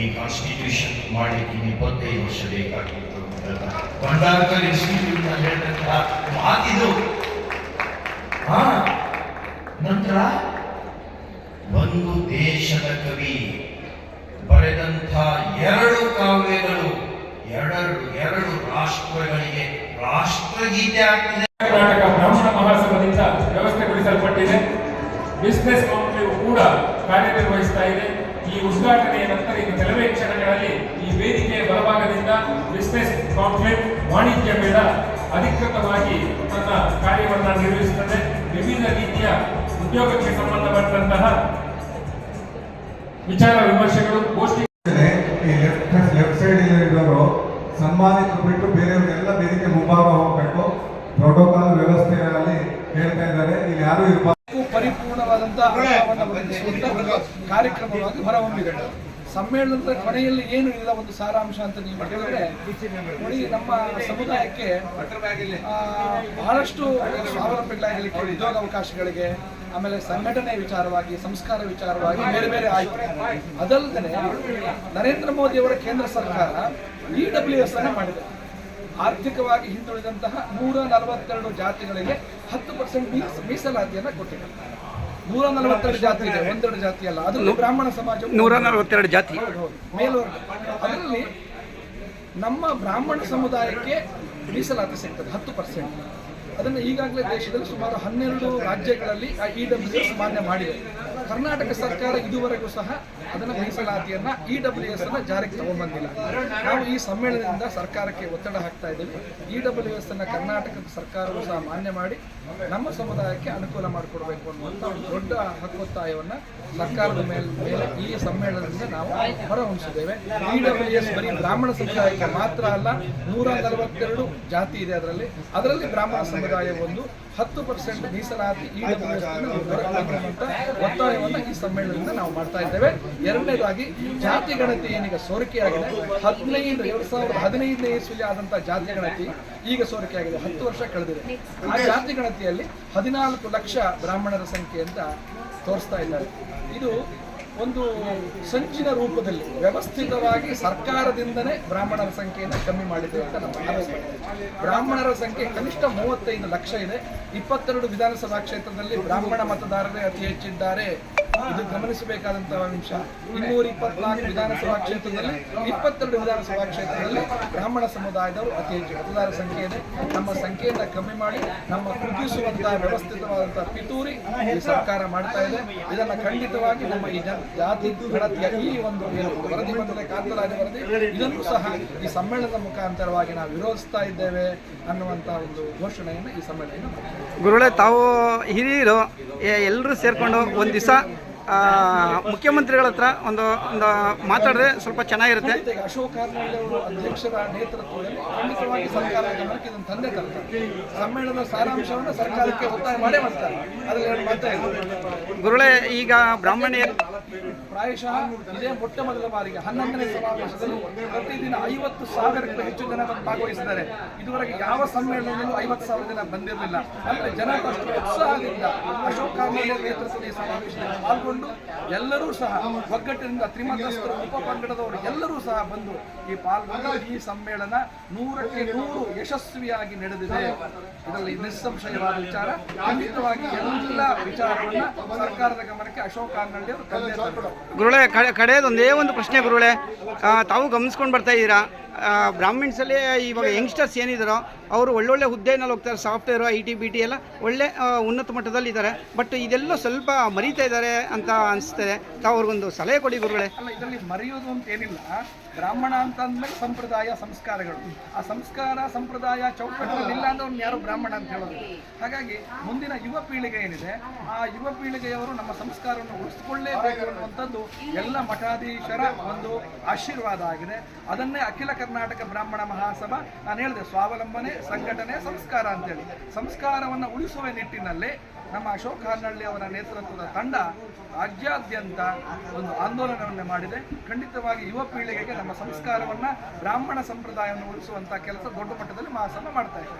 ಈ ಕಾನ್ಸ್ಟಿಟ್ಯೂಷನ್ ಮಾಡಲಿಕ್ಕೆ ಇಪ್ಪತ್ತೈದು ವರ್ಷ ಬೇಕಾಗಿತ್ತು ಭಂಡಾರಕರ್ ಇನ್ಸ್ಟಿಟ್ಯೂಟ್ ಹೇಳಿದಂತಹ ಮಾತಿದು. ಹಾ, ನಂತರ ಒಂದು ದೇಶದ ಕವಿ ಬರೆದಂಥ ಎರಡು ಕಾವ್ಯಗಳು, ಎರಡು ಎರಡು ರಾಷ್ಟ್ರಗಳಿಗೆ ರಾಷ್ಟ್ರಗೀತೆ ಆಗ್ತಿದೆ. ಈ ಉದ್ಘಾಟನೆಯ ನಂತರ ಇನ್ನು ಕೆಲವೇ ಕ್ಷಣಗಳಲ್ಲಿ ಈ ವೇದಿಕೆಯ ಬಲಭಾಗದಿಂದ ಬಿಸ್ನೆಸ್ ಕಾಂಪ್ಲೆಕ್ಸ್ ವಾಣಿಜ್ಯ ಮೇಳ ಅಧಿಕೃತವಾಗಿ ತನ್ನ ಕಾರ್ಯವನ್ನು ನಿರ್ವಹಿಸುತ್ತದೆ. ವಿವಿಧ ರೀತಿಯ ಉದ್ಯೋಗಕ್ಕೆ ಸಂಬಂಧಪಟ್ಟಂತಹ ವಿಚಾರ ವಿಮರ್ಶೆಗಳು, ಗೋಷ್ಠಿ ಲೆಫ್ಟ್ ಸೈಡ್ ಇರೋರು ಸನ್ಮಾನಿತರು ಬಿಟ್ಟು ಬೇರೆಯವರೆಲ್ಲ ವೇದಿಕೆ ಮುಂಭಾಗ ಹೋಗಬೇಕು. ಪ್ರೋಟೋಕಾಲ್ ವ್ಯವಸ್ಥೆಗಳಲ್ಲಿ ಹೇಳ್ತಾ ಇದ್ದಾರೆ. ಇಲ್ಲಿ ಯಾರು ಇರ್ಬಾರ್ದು. ಕಾರ್ಯಕ್ರಮವಾಗಿ ಹೊರಹೊಮ್ಮಿದೆ ಸಮ್ಮೇಳನದ ಕೊನೆಯಲ್ಲಿ ಏನು ಇಲ್ಲ ಒಂದು ಸಾರಾಂಶ ಅಂತ ನೀವು ಹೇಳಿದ್ರೆ ನೋಡಿ ನಮ್ಮ ಸಮುದಾಯಕ್ಕೆ ಬಹಳಷ್ಟು ಸ್ವಾವಲಂಬಿಗಳಾಗಲಿಕ್ಕೆ ಉದ್ಯೋಗಾವಕಾಶಗಳಿಗೆ ಆಮೇಲೆ ಸಂಘಟನೆ ವಿಚಾರವಾಗಿ, ಸಂಸ್ಕಾರ ವಿಚಾರವಾಗಿ ಬೇರೆ ಬೇರೆ ಆಯ್ತು. ಅದಲ್ಲದೆ ನರೇಂದ್ರ ಮೋದಿ ಅವರ ಕೇಂದ್ರ ಸರ್ಕಾರ ಇ ಡಬ್ಲ್ಯೂ ಎಸ್ ಅನ್ನು ಮಾಡಿದೆ. ಆರ್ಥಿಕವಾಗಿ ಹಿಂದುಳಿದಂತಹ ನೂರ ನಲವತ್ತೆರಡು ಜಾತಿಗಳಿಗೆ ಹತ್ತು ಪರ್ಸೆಂಟ್ ಮೀಸಲಾತಿಯನ್ನು ಕೊಟ್ಟಿದೆ. ನೂರ ನಲವತ್ತೆರಡು ಜಾತಿ ಇದೆ ಒಂದೆರಡು ಜಾತಿ ಅಲ್ಲ. ಅದು ಬ್ರಾಹ್ಮಣ ಸಮಾಜ ನೂರ ನಲವತ್ತೆರಡು ಜಾತಿ. ಮೇಲ್ವರ್ಗ. ಅದರಲ್ಲಿ ನಮ್ಮ ಬ್ರಾಹ್ಮಣ ಸಮುದಾಯಕ್ಕೆ ಮೀಸಲಾತಿ ಸಿಗ್ತದೆ ಹತ್ತು ಪರ್ಸೆಂಟ್ ಅದನ್ನು ಈಗಾಗಲೇ ದೇಶದಲ್ಲಿ ಸುಮಾರು ಹನ್ನೆರಡು ರಾಜ್ಯಗಳಲ್ಲಿ ಇ ಡಬ್ಲ್ಯೂ ಎಸ್ ಮಾನ್ಯ ಮಾಡಿದೆ. ಕರ್ನಾಟಕ ಸರ್ಕಾರ ಇದುವರೆಗೂ ಸಹ ಅದನ್ನು ಮೀಸಲಾತಿಯನ್ನು ಇ ಡಬ್ಲ್ಯೂ ಎಸ್ ಅನ್ನು ಜಾರಿಗೆ ತಗೊಂಡ್ಬಂದಿಲ್ಲ. ನಾವು ಈ ಸಮ್ಮೇಳನದಿಂದ ಸರ್ಕಾರಕ್ಕೆ ಒತ್ತಡ ಹಾಕ್ತಾ ಇದ್ದೀವಿ. ಇ ಡಬ್ಲ್ಯೂ ಎಸ್ ಅನ್ನು ಕರ್ನಾಟಕ ಸರ್ಕಾರವು ಸಹ ಮಾನ್ಯ ಮಾಡಿ ನಮ್ಮ ಸಮುದಾಯಕ್ಕೆ ಅನುಕೂಲ ಮಾಡಿಕೊಡಬೇಕು ಅನ್ನುವಂಥ ಒಂದು ದೊಡ್ಡ ಹಕ್ಕೊತ್ತಾಯವನ್ನು ಸರ್ಕಾರದ ಮೇಲೆ ಮೇಲೆ ಈ ಸಮ್ಮೇಳನದಿಂದ ನಾವು ಹೊರಹೊಮ್ಮಿಸಿದ್ದೇವೆ. ಇ ಡಬ್ಲ್ಯೂ ಎಸ್ ಬರೀ ಬ್ರಾಹ್ಮಣ ಸಮುದಾಯಕ್ಕೆ ಮಾತ್ರ ಅಲ್ಲ, ನೂರ ನಲವತ್ತೆರಡು ಜಾತಿ ಇದೆ ಅದರಲ್ಲಿ. ಅದರಲ್ಲಿ ಬ್ರಾಹ್ಮಣ ಸಮುದಾಯ ಒಂದು ಹತ್ತು ಪರ್ಸೆಂಟ್ ಮೀಸಲಾತಿ ಈ ಅನ್ನುವಂಥ ಒತ್ತಾಯವನ್ನು ಈ ಸಮ್ಮೇಳನದಿಂದ ನಾವು ಮಾಡ್ತಾ ಇದ್ದೇವೆ. ಎರಡನೇದಾಗಿ ಜಾತಿ ಗಣತಿ ಏನೀಗ ಸೋರಿಕೆಯಾಗಿದೆ, ಹದಿನೈದು, ಎರಡ್ ಸಾವಿರದ ಹದಿನೈದನೇ ಇಸ್ವಿಲಿ ಆದಂತಹ ಜಾತಿ ಗಣತಿ ಈಗ ಸೋರಿಕೆಯಾಗಿದೆ, ಹತ್ತು ವರ್ಷ ಕಳೆದಿದೆ. ಆ ಜಾತಿ ಗಣತಿಯಲ್ಲಿ ಹದಿನಾಲ್ಕು ಲಕ್ಷ ಬ್ರಾಹ್ಮಣರ ಸಂಖ್ಯೆ ಅಂತ ತೋರಿಸ್ತಾ ಇದ್ದಾರೆ. ಇದು ಒಂದು ಸಂಚಿನ ರೂಪದಲ್ಲಿ ವ್ಯವಸ್ಥಿತವಾಗಿ ಸರ್ಕಾರದಿಂದನೇ ಬ್ರಾಹ್ಮಣರ ಸಂಖ್ಯೆಯನ್ನು ಕಮ್ಮಿ ಮಾಡಿದೆ ಅಂತ ನಮ್ಮ ಬ್ರಾಹ್ಮಣರ ಸಂಖ್ಯೆ ಕನಿಷ್ಠ ಮೂವತ್ತೈದು ಲಕ್ಷ ಇದೆ. ಇಪ್ಪತ್ತೆರಡು ವಿಧಾನಸಭಾ ಕ್ಷೇತ್ರದಲ್ಲಿ ಬ್ರಾಹ್ಮಣ ಮತದಾರರೇ ಅತಿ ಹೆಚ್ಚಿದ್ದಾರೆ. ಇದು ಗಮನಿಸಬೇಕಾದಂತಹ ಅಂಶ ಇನ್ನೂರ ಇಪ್ಪತ್ನಾಲ್ಕು ವಿಧಾನಸಭಾ ಕ್ಷೇತ್ರದಲ್ಲಿ, ಇಪ್ಪತ್ತೆರಡು ವಿಧಾನಸಭಾ ಕ್ಷೇತ್ರದಲ್ಲಿ ಬ್ರಾಹ್ಮಣ ಸಮುದಾಯದವರು ಅತಿ ಹೆಚ್ಚು ಮತದಾರ ಸಂಖ್ಯೆ ಇದೆ. ನಮ್ಮ ಸಂಖ್ಯೆಯನ್ನು ಕಮ್ಮಿ ಮಾಡಿ, ನಮ್ಮ ಕುಗ್ಗಿಸುವಂತಹ ವ್ಯವಸ್ಥಿತವಾದಂತಹ ಪಿತೂರಿ ಈ ಸರ್ಕಾರ ಮಾಡ್ತಾ ಇದೆ. ಇದನ್ನ ಖಂಡಿತವಾಗಿ ನಮ್ಮ ಈ ಜಾತಿ, ಗಣತಿಯ ಈ ಒಂದು ವರದಿ ಬಂದಿದೆ ಕಾಂತರಾಜ ವರದಿ. ಇದನ್ನು ಸಹ ಈ ಸಮ್ಮೇಳನದ ಮುಖಾಂತರವಾಗಿ ನಾವು ವಿರೋಧಿಸ್ತಾ ಇದ್ದೇವೆ ಅನ್ನುವಂತಹ ಒಂದು ಘೋಷಣೆಯನ್ನು ಈ ಸಮ್ಮೇಳನ ಗುರುಳೆ ತಾವು ಹಿರಿಯರು ಎಲ್ಲರೂ ಸೇರ್ಕೊಂಡು ಒಂದು ದಿವಸ ಮುಖ್ಯಮಂತ್ರಿಗಳ ಹತ್ರ ಒಂದು ಒಂದು ಮಾತಾಡಿದ್ರೆ ಸ್ವಲ್ಪ ಚೆನ್ನಾಗಿರುತ್ತೆ. ಅಶೋಕ ಈಗ ಅಶೋಕ್ ಹಾರ್ನಳ್ಳಿ ಅವರು ಅಧ್ಯಕ್ಷರ ನೇತೃತ್ವದಲ್ಲಿ ಖಂಡಿತವಾಗಿ ಸರ್ಕಾರದ ಗಮನಕ್ಕೆ ಇದನ್ನು ತಂದೆ ತರ್ತಾರೆ. ಸಮ್ಮೇಳನದ ಸಾರಾಂಶವನ್ನು ಸರ್ಕಾರಕ್ಕೆ ಒತ್ತಾಯ ಮಾಡೇ ಮಾಡ್ತಾರೆ. ಗುರುಗಳೇ ಈಗ ಬ್ರಾಹ್ಮಣಿಯರು ಪ್ರಾಯಶಃ ಇದೇ ಮೊಟ್ಟ ಮೊದಲ ಬಾರಿಗೆ ಹನ್ನೊಂದನೇ ಸಮಾವೇಶದಲ್ಲಿ ಪ್ರತಿದಿನ ಐವತ್ತು ಸಾವಿರಕ್ಕೂ ಹೆಚ್ಚು ಜನ ಭಾಗವಹಿಸಿದ್ದಾರೆ. ಇದುವರೆಗೆ ಯಾವ ಸಮ್ಮೇಳನದಲ್ಲೂ ಐವತ್ತು ಸಾವಿರ ಜನ ಬಂದಿರಲಿಲ್ಲ. ಅಂದ್ರೆ ಜನ ಅಷ್ಟು ಉತ್ಸಾಹದಿಂದ ಅಶೋಕ ನೇತೃತ್ವದ ಸಮಾವೇಶದಲ್ಲಿ ಪಾಲ್ಗೊಂಡು ಎಲ್ಲರೂ ಸಹ ಒಗ್ಗಟ್ಟಿನಿಂದ ತ್ರಿಮತಸ್ಥರು, ಉಪ ಪಂಗಡದವರು ಎಲ್ಲರೂ ಸಹ ಬಂದು ಈ ಪಾಲ್ಗೊಂಡು ಈ ಸಮ್ಮೇಳನ ನೂರಕ್ಕೆ ನೂರು ಯಶಸ್ವಿಯಾಗಿ ನಡೆದಿದೆ. ಇದರಲ್ಲಿ ನಿಸ್ಸಂಶಯವಾದ ವಿಚಾರ. ಖಂಡಿತವಾಗಿ ಎಲ್ಲ ವಿಚಾರಗಳನ್ನ ಸರ್ಕಾರದ ಗಮನಕ್ಕೆ ಅಶೋಕ ಅವರು ತಂದೆ ಗುರುಗಳೇ, ಕಡೆ ಕಡೆಯದು ಒಂದೇ ಒಂದು ಪ್ರಶ್ನೆ ಗುರುಳೆ ತಾವು ಗಮನಿಸ್ಕೊಂಡು ಬರ್ತಾ ಇದ್ದೀರಾ? ಬ್ರಾಹ್ಮಿಣ್ಸಲ್ಲಿ ಇವಾಗ ಯಂಗ್ಸ್ಟರ್ಸ್ ಏನಿದ್ದಾರೋ ಅವರು ಒಳ್ಳೊಳ್ಳೆ ಹುದ್ದೆನಲ್ಲಿ ಹೋಗ್ತಾರೆ software I T B T ಎಲ್ಲ ಒಳ್ಳೆ ಉನ್ನತ ಮಟ್ಟದಲ್ಲಿ ಇದ್ದಾರೆ. ಬಟ್ ಇದೆಲ್ಲ ಸ್ವಲ್ಪ ಮರೀತಾ ಇದ್ದಾರೆ ಅಂತ ಅನಿಸ್ತದೆ. ತಾವು ಅವ್ರಿಗೊಂದು ಸಲಹೆ ಕೊಡಿ ಗುರುಗಳೇ. ಅಲ್ಲ, ಇದರಲ್ಲಿ ಮರೆಯೋದು ಅಂತ ಏನಿಲ್ಲ. ಬ್ರಾಹ್ಮಣ ಅಂತ ಅಂದ್ಮೇಲೆ ಸಂಪ್ರದಾಯ ಸಂಸ್ಕಾರಗಳು. ಆ ಸಂಸ್ಕಾರ, ಸಂಪ್ರದಾಯ ಚೌಕಟ್ಟಲ್ಲಿ ಇಲ್ಲ ಅಂದ್ರೆ ಯಾರು ಬ್ರಾಹ್ಮಣ ಅಂತ ಹೇಳೋದು. ಹಾಗಾಗಿ ಮುಂದಿನ ಯುವ ಪೀಳಿಗೆ ಏನಿದೆ, ಆ ಯುವ ಪೀಳಿಗೆಯವರು ನಮ್ಮ ಸಂಸ್ಕಾರವನ್ನು ಉಳಿಸ್ಕೊಳ್ಳೇಬೇಕು ಅನ್ನುವಂಥದ್ದು ಎಲ್ಲ ಮಠಾಧೀಶರ ಒಂದು ಆಶೀರ್ವಾದ ಆಗಿದೆ. ಅದನ್ನೇ ಅಖಿಲ ಕರ್ನಾಟಕ ಬ್ರಾಹ್ಮಣ ಮಹಾಸಭಾ ನಾನು ಹೇಳಿದೆ, ಸ್ವಾವಲಂಬನೆ, ಸಂಘಟನೆ, ಸಂಸ್ಕಾರ ಅಂತೇಳಿ. ಸಂಸ್ಕಾರವನ್ನು ಉಳಿಸುವ ನಿಟ್ಟಿನಲ್ಲಿ ನಮ್ಮ ಅಶೋಕ್ ಹಾರ್ನಳ್ಳಿ ಅವರ ನೇತೃತ್ವದ ತಂಡ ರಾಜ್ಯಾದ್ಯಂತ ಒಂದು ಆಂದೋಲನವನ್ನು ಮಾಡಿದೆ. ಖಂಡಿತವಾಗಿ ಯುವ ಪೀಳಿಗೆಗೆ ನಮ್ಮ ಸಂಸ್ಕಾರವನ್ನು ಬ್ರಾಹ್ಮಣ ಸಂಪ್ರದಾಯವನ್ನು ಉಳಿಸುವಂಥ ಕೆಲಸ ದೊಡ್ಡ ಮಟ್ಟದಲ್ಲಿ ಮಹಾಸಭಾ ಮಾಡ್ತಾ ಇದೆ